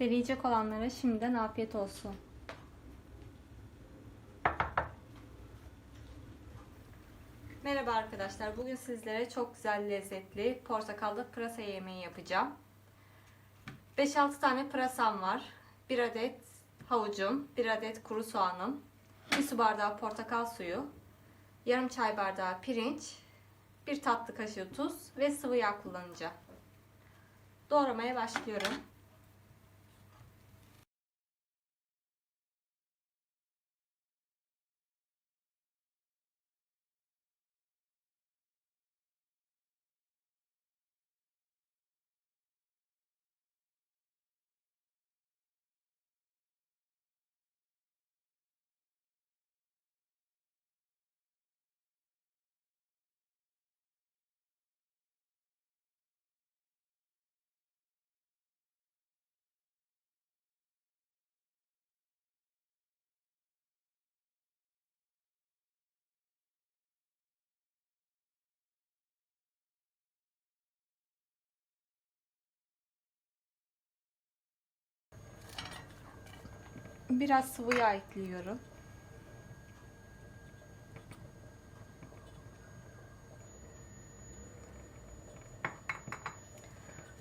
Deneyecek olanlara şimdiden afiyet olsun. Merhaba arkadaşlar. Bugün sizlere çok güzel lezzetli portakallı pırasa yemeği yapacağım. 5-6 tane pırasam var. 1 adet havucum, 1 adet kuru soğanım, 1 su bardağı portakal suyu, yarım çay bardağı pirinç, 1 tatlı kaşığı tuz ve sıvı yağ kullanacağım. Doğramaya başlıyorum. Biraz sıvı yağ ekliyorum.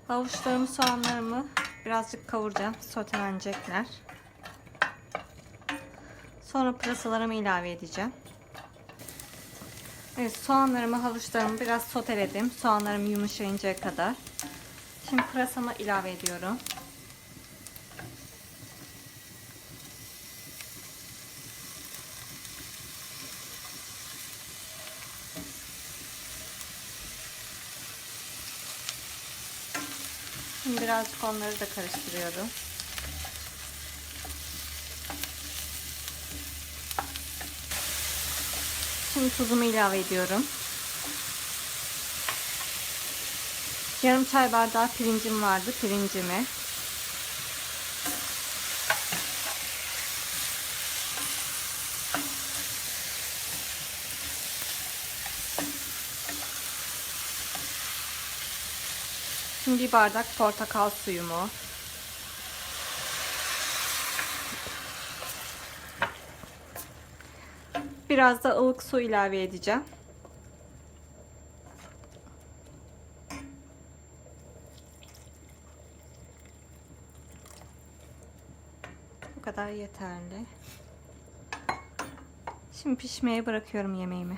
Havuçlarımı, soğanlarımı birazcık kavuracağım. Sotelenecekler. Sonra pırasalarımı ilave edeceğim. Evet, soğanlarımı, havuçlarımı biraz soteledim. Soğanlarım yumuşayıncaya kadar. Şimdi pırasamı ilave ediyorum. Şimdi birazcık onları da karıştırıyorum. Şimdi tuzumu ilave ediyorum. Yarım çay bardağı pirincim vardı. Pirincimi. Şimdi bir bardak portakal suyumu. Biraz da ılık su ilave edeceğim. Bu kadar yeterli. Şimdi pişmeye bırakıyorum yemeğimi.